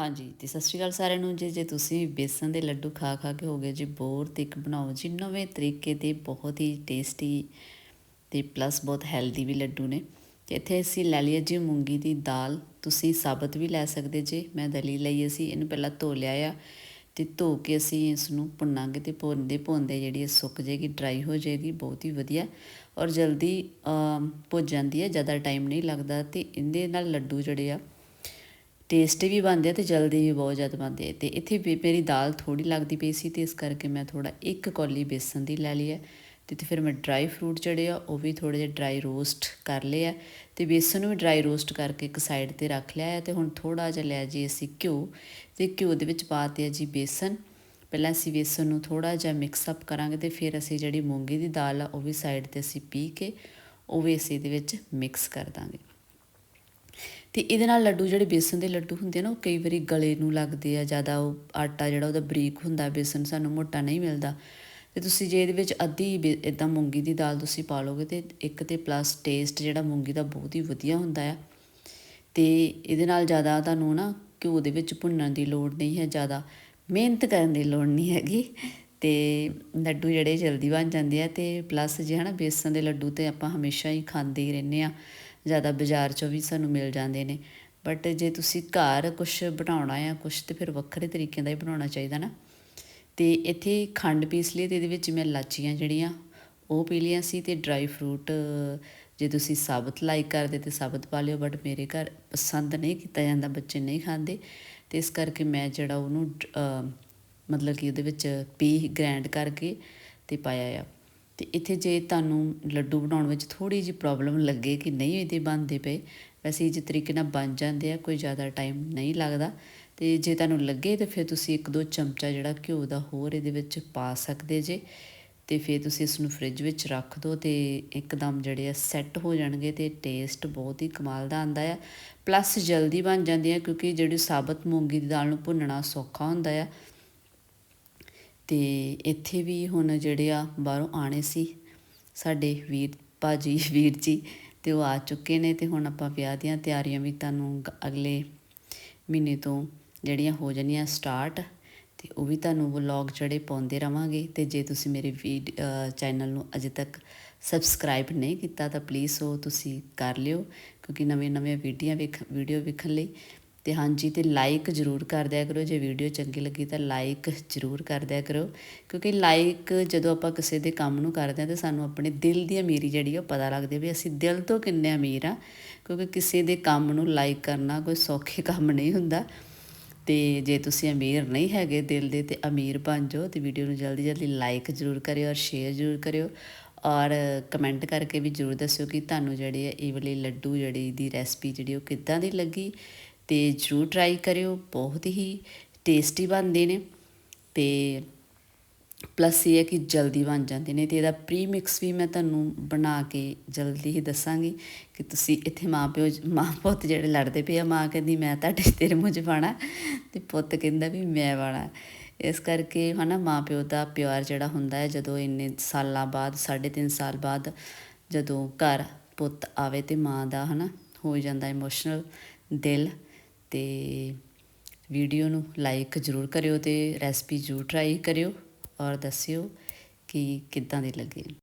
ਹਾਂਜੀ, ਤੇ ਸਤਿ ਸ਼੍ਰੀ ਅਕਾਲ ਸਾਰਿਆਂ ਨੂੰ। ਜੇ ਜੇ ਤੁਸੀਂ ਬੇਸਨ ਦੇ ਲੱਡੂ ਖਾ ਖਾ ਕੇ ਹੋ ਗਏ, ਜੀ ਬੋਰ ਤੇ ਇੱਕ ਬਣਾਓ, ਜੀ ਨਵੇਂ ਤਰੀਕੇ ਦੇ ਬਹੁਤ ਹੀ ਟੇਸਟੀ ਤੇ ਪਲੱਸ ਬਹੁਤ ਹੈਲਦੀ ਵੀ ਲੱਡੂ ਨੇ। ਤੇ ਇੱਥੇ ਅਸੀਂ ਲੈ ਲਈਏ ਜੀ ਮੂੰਗੀ ਦੀ ਦਾਲ। ਤੁਸੀਂ ਸਾਬਤ ਵੀ ਲੈ ਸਕਦੇ ਜੇ, ਮੈਂ ਦਲੀ ਲਈ ਅਸੀਂ ਇਹਨੂੰ ਪਹਿਲਾਂ ਧੋ ਲਿਆ ਆ ਤੇ ਧੋ ਕੇ ਅਸੀਂ ਇਸ ਨੂੰ ਭੁੰਨਾਂਗੇ ਤੇ ਭੁੰਨਦੇ ਭੁੰਨਦੇ ਜਿਹੜੀ ਇਹ ਸੁੱਕ ਜਾਏਗੀ ਡਰਾਈ ਹੋ ਜਾਏਗੀ, ਬਹੁਤ ਹੀ ਵਧੀਆ ਔਰ ਜਲਦੀ ਭੁੱਜ ਜਾਂਦੀ ਹੈ, ਜ਼ਿਆਦਾ ਟਾਈਮ ਨਹੀਂ ਲੱਗਦਾ ਤੇ ਇਹਦੇ ਨਾਲ ਲੱਡੂ ਜਿਹੜੇ ਆ ਟੇਸਟੀ ਵੀ ਬਣਦੇ ਆ ਤੇ ਜਲਦੀ ਵੀ ਬਹੁਤ ਜ਼ਿਆਦਾ ਬਣਦੇ ਆ। ਤੇ ਇੱਥੇ ਮੇਰੀ ਦਾਲ ਥੋੜੀ ਲੱਗਦੀ ਪਈ ਸੀ ਤੇ ਇਸ ਕਰਕੇ ਮੈਂ ਥੋੜਾ ਇੱਕ ਕੌਲੀ ਬੇਸਨ ਦੀ ਲੈ ਲਈ ਹੈ ਤੇ ਤੇ ਫਿਰ ਮੈਂ ਡਰਾਈ ਫਰੂਟ ਜਿਹੜੇ ਆ ਉਹ ਵੀ ਥੋੜੇ ਜਿਹਾ ਡਰਾਈ ਰੋਸਟ ਕਰ ਲਿਆ ਤੇ ਬੇਸਨ ਨੂੰ ਵੀ ਡਰਾਈ ਰੋਸਟ ਕਰਕੇ ਇੱਕ ਸਾਈਡ ਤੇ ਰੱਖ ਲਿਆ ਹੈ ਤੇ ਹੁਣ ਥੋੜਾ ਜਿਹਾ ਲਿਆ ਜੀ ਅਸੀਂ ਘਿਓ ਤੇ ਘਿਓ ਦੇ ਵਿੱਚ ਪਾਤੇ ਆ ਜੀ ਬੇਸਨ। ਪਹਿਲਾਂ ਅਸੀਂ ਬੇਸਨ ਨੂੰ ਥੋੜਾ ਜਿਹਾ ਮਿਕਸ ਅਪ ਕਰਾਂਗੇ ਤੇ ਫਿਰ ਅਸੀਂ ਜਿਹੜੀ ਮੂੰਗੀ ਦੀ ਦਾਲ ਆ ਉਹ ਵੀ ਸਾਈਡ ਤੇ ਅਸੀਂ ਪੀ ਕੇ ਉਹ ਵੀ ਅਸੀਂ ਇਹਦੇ ਵਿੱਚ ਮਿਕਸ ਕਰ ਦਾਂਗੇ। ਤੇ ਇਹਦੇ ਨਾਲ ਲੱਡੂ ਜਿਹੜੇ ਬੇਸਨ ਦੇ ਲੱਡੂ ਹੁੰਦੇ ਆ ਨਾ, ਉਹ ਕਈ ਵਾਰੀ ਗਲੇ ਨੂੰ ਲੱਗਦੇ ਆ, ਜ਼ਿਆਦਾ ਉਹ ਆਟਾ ਜਿਹੜਾ ਉਹਦਾ ਬਰੀਕ ਹੁੰਦਾ ਬੇਸਨ ਸਾਨੂੰ ਮੋਟਾ ਨਹੀਂ ਮਿਲਦਾ। ਤੇ ਤੁਸੀਂ ਜੇ ਇਹਦੇ ਵਿੱਚ ਅੱਧੀ ਇਦਾਂ ਮੂੰਗੀ ਦੀ ਦਾਲ ਤੁਸੀਂ ਪਾ ਲੋਗੇ ਤੇ ਇੱਕ ਤੇ ਪਲੱਸ ਟੇਸਟ ਜਿਹੜਾ ਮੂੰਗੀ ਦਾ ਬਹੁਤ ਹੀ ਵਧੀਆ ਹੁੰਦਾ ਆ। ਤੇ ਇਹਦੇ ਨਾਲ ਜ਼ਿਆਦਾ ਤੁਹਾਨੂੰ ਨਾ ਘਿਓ ਦੇ ਵਿੱਚ ਭੁੰਨਣ ਦੀ ਲੋੜ ਨਹੀਂ ਹੈ, ਜ਼ਿਆਦਾ ਮਿਹਨਤ ਕਰਨ ਦੀ ਲੋੜ ਨਹੀਂ ਹੈਗੀ। ਤੇ ਲੱਡੂ ਜਿਹੜੇ ਜਲਦੀ ਬਣ ਜਾਂਦੇ ਆ ਤੇ ਪਲੱਸ ਜੇ ਹਨਾ ਬੇਸਨ ਦੇ ਲੱਡੂ ਤੇ ਆਪਾਂ ਹਮੇਸ਼ਾ ਹੀ ਖਾਂਦੇ ਹੀ ਰਹਿੰਦੇ ਆ। ਜ਼ਿਆਦਾ ਬਾਜ਼ਾਰ 'ਚੋਂ ਵੀ ਸਾਨੂੰ ਮਿਲ ਜਾਂਦੇ ਨੇ। ਬਟ ਜੇ ਤੁਸੀਂ ਘਰ ਕੁਝ ਬਣਾਉਣਾ ਆ ਕੁਝ ਤੇ ਫਿਰ ਵੱਖਰੇ ਤਰੀਕੇ ਦਾ ਹੀ ਬਣਾਉਣਾ ਚਾਹੀਦਾ ਨਾ। ਤੇ ਇੱਥੇ ਖੰਡ ਪੀਸ ਲਈ ਤੇ ਇਹਦੇ ਵਿੱਚ ਮੈਂ ਲਾਚੀਆਂ ਜਿਹੜੀਆਂ, ਉਹ ਪੀ ਲਈਆਂ ਸੀ ਤੇ ਡਰਾਈ ਫਰੂਟ ਜੇ ਤੁਸੀਂ ਸਾਬਤ ਲਾਈਕ ਕਰਦੇ ਤੇ ਸਾਬਤ ਪਾ ਲਿਓ ਬਟ ਮੇਰੇ ਘਰ ਪਸੰਦ ਨਹੀਂ ਕੀਤਾ ਜਾਂਦਾ, ਬੱਚੇ ਨਹੀਂ ਖਾਂਦੇ। ਤੇ ਇਸ ਕਰਕੇ ਮੈਂ ਜਿਹੜਾ ਉਹਨੂੰ ਮਤਲਬ ਕਿ ਉਹਦੇ ਵਿੱਚ ਪੀ ਗ੍ਰਾਈਂਡ ਕਰਕੇ ਤੇ ਪਾਇਆ ਆ। ਤੇ ਇੱਥੇ ਜੇ ਤੁਹਾਨੂੰ ਲੱਡੂ ਬਣਾਉਣ ਵਿੱਚ ਥੋੜੀ ਜਿਹੀ ਪ੍ਰੋਬਲਮ ਲੱਗੇ ਕਿ ਨਹੀਂ ਇਹਦੇ ਬਣਦੇ ਪਏ, ਵੈਸੇ ਜਿਸ ਤਰੀਕੇ ਨਾਲ ਬਣ ਜਾਂਦੇ ਆ, ਕੋਈ ਜ਼ਿਆਦਾ ਟਾਈਮ ਨਹੀਂ ਲੱਗਦਾ। ਤੇ ਜੇ ਤੁਹਾਨੂੰ ਲੱਗੇ ਤਾਂ ਫਿਰ ਤੁਸੀਂ ਇੱਕ ਦੋ ਚਮਚਾ ਜਿਹੜਾ ਘਿਓ ਦਾ ਹੋਰ ਇਹਦੇ ਵਿੱਚ ਪਾ ਸਕਦੇ ਜੇ। ਤੇ ਫਿਰ ਤੁਸੀਂ ਇਸ ਨੂੰ ਫ੍ਰਿਜ ਵਿੱਚ ਰੱਖ ਦਿਓ ਤੇ ਇੱਕਦਮ ਜਿਹੜੇ ਆ ਸੈੱਟ ਹੋ ਜਾਣਗੇ ਤੇ ਟੇਸਟ ਬਹੁਤ ਹੀ ਕਮਾਲ ਦਾ ਆਂਦਾ ਆ। ਪਲੱਸ ਜਲਦੀ ਬਣ ਜਾਂਦੇ ਆ ਕਿਉਂਕਿ ਜਿਹੜੀ ਸਾਬਤ ਮੂੰਗੀ ਦੀ ਦਾਲ ਨੂੰ ਭੁੰਨਣਾ ਸੌਖਾ ਹੁੰਦਾ ਆ। ਤੇ ਇੱਥੇ ਵੀ ਹੁਣ ਜਿਹੜੇ ਆ ਬਾਹਰੋਂ ਆਣੇ ਸੀ ਸਾਡੇ ਵੀਰ, ਭਾਜੀ, ਵੀਰ ਜੀ ਤੇ ਉਹ ਆ ਚੁੱਕੇ ਨੇ ਤੇ ਹੁਣ ਆਪਾਂ ਵਿਆਹ ਦੀਆਂ ਤਿਆਰੀਆਂ ਵੀ ਤੁਹਾਨੂੰ ਅਗਲੇ ਮਹੀਨੇ ਤੋਂ ਜਿਹੜੀਆਂ ਹੋ ਜਾਣੀਆਂ ਸਟਾਰਟ ਤੇ ਉਹ ਵੀ ਤੁਹਾਨੂੰ ਵਲੌਗ ਜਿਹੜੇ ਪਾਉਂਦੇ ਰਵਾਂਗੇ ਤੇ ਜੇ ਤੁਸੀਂ ਮੇਰੇ ਚੈਨਲ ਨੂੰ ਅਜੇ ਤੱਕ ਸਬਸਕ੍ਰਾਈਬ ਨਹੀਂ ਕੀਤਾ ਤਾਂ ਪਲੀਜ਼ ਉਹ ਤੁਸੀਂ ਕਰ ਲਿਓ ਕਿਉਂਕਿ ਨਵੇਂ ਨਵੇਂ ਵੀਡੀਓ ਵੇਖ ਵੀਡੀਓ ਵੇਖਣ ਲਈ ਤੇ ਹਾਂਜੀ, ਤੇ ਲਾਈਕ ਜ਼ਰੂਰ ਕਰ ਦਿਆ ਕਰੋ। ਜੇ ਵੀਡੀਓ ਚੰਗੀ ਲੱਗੀ ਤਾਂ ਲਾਈਕ ਜ਼ਰੂਰ ਕਰ ਦਿਆ ਕਰੋ। ਕਿਉਂਕਿ ਲਾਈਕ ਜਦੋਂ ਆਪਾਂ ਕਿਸੇ ਦੇ ਕੰਮ ਨੂੰ ਕਰਦੇ ਆ ਤਾਂ ਸਾਨੂੰ ਆਪਣੇ ਦਿਲ ਦੀ ਅਮੀਰੀ ਜਿਹੜੀ ਉਹ ਪਤਾ ਲੱਗਦੀ ਵੀ ਅਸੀਂ ਦਿਲ ਤੋਂ ਕਿੰਨੇ ਅਮੀਰ ਆ। ਕਿਉਂਕਿ ਕਿਸੇ ਦੇ ਕੰਮ ਨੂੰ ਲਾਈਕ ਕਰਨਾ ਕੋਈ ਸੌਖੇ ਕੰਮ ਨਹੀਂ ਹੁੰਦਾ। ਤੇ ਜੇ ਤੁਸੀਂ ਅਮੀਰ ਨਹੀਂ ਹੈਗੇ ਦਿਲ ਦੇ ਤੇ ਅਮੀਰ ਬਣ ਜਾਓ ਤੇ ਵੀਡੀਓ ਨੂੰ ਜਲਦੀ ਜਲਦੀ ਲਾਈਕ ਜ਼ਰੂਰ ਕਰਿਓ ਔਰ ਸ਼ੇਅਰ ਜ਼ਰੂਰ ਕਰਿਓ। ਔਰ ਕਮੈਂਟ ਕਰਕੇ ਵੀ ਜ਼ਰੂਰ ਦੱਸਿਓ ਕਿ ਤੁਹਾਨੂੰ ਜਿਹੜੇ ਇਹ ਵਾਲੇ ਲੱਡੂ ਜਿਹੜੀ ਦੀ ਰੈਸਪੀ ਜਿਹੜੀ ਉਹ ਕਿੱਦਾਂ ਦੀ ਲੱਗੀ। ਤੇ ਜਰੂਰ ਟਰਾਈ ਕਰਿਓ, ਬਹੁਤ ਹੀ ਟੇਸਟੀ ਬਣਦੇ ਨੇ ਤੇ ਪਲੱਸ ਇਹ ਹੈ ਕਿ ਜਲਦੀ ਬਣ ਜਾਂਦੇ ਨੇ ਤੇ ਇਹਦਾ ਪ੍ਰੀ ਮਿਕਸ ਵੀ ਮੈਂ ਤੁਹਾਨੂੰ ਬਣਾ ਕੇ ਜਲਦੀ ਹੀ ਦੱਸਾਂਗੀ ਕਿ ਤੁਸੀਂ ਇੱਥੇ ਮਾਂ ਪਿਓ ਮਾਂ ਪੁੱਤ ਜਿਹੜੇ ਲੜਦੇ ਪਏ ਆ, ਮਾਂ ਕਹਿੰਦੀ, ਮੈਂ ਤੁਹਾਡੇ ਤੇਰੇ ਮੂੰਹ 'ਚ ਪਾਣਾ ਤੇ ਪੁੱਤ ਕਹਿੰਦਾ ਵੀ ਮੈਂ ਵਾਣਾ ਇਸ ਕਰਕੇ ਹਨਾ ਮਾਂ ਪਿਓ ਦਾ ਪਿਆਰ ਜਿਹੜਾ ਹੁੰਦਾ ਹੈ, ਜਦੋਂ ਇੰਨੇ ਸਾਲਾਂ ਬਾਅਦ 3.5 ਸਾਲ ਬਾਅਦ ਜਦੋਂ ਘਰ ਪੁੱਤ ਆਵੇ ਤੇ ਮਾਂ ਦਾ ਹਨਾ ਹੋ ਜਾਂਦਾ ਇਮੋਸ਼ਨਲ ਦਿਲ ਤੇ ਵੀਡੀਓ ਨੂੰ ਲਾਈਕ ਜ਼ਰੂਰ ਕਰਿਓ ਤੇ ਰੈਸਪੀ ਜ਼ਰੂਰ ਟਰਾਈ ਕਰਿਓ ਔਰ ਦੱਸਿਓ ਕਿ ਕਿੱਦਾਂ ਦੀ ਲੱਗੀ।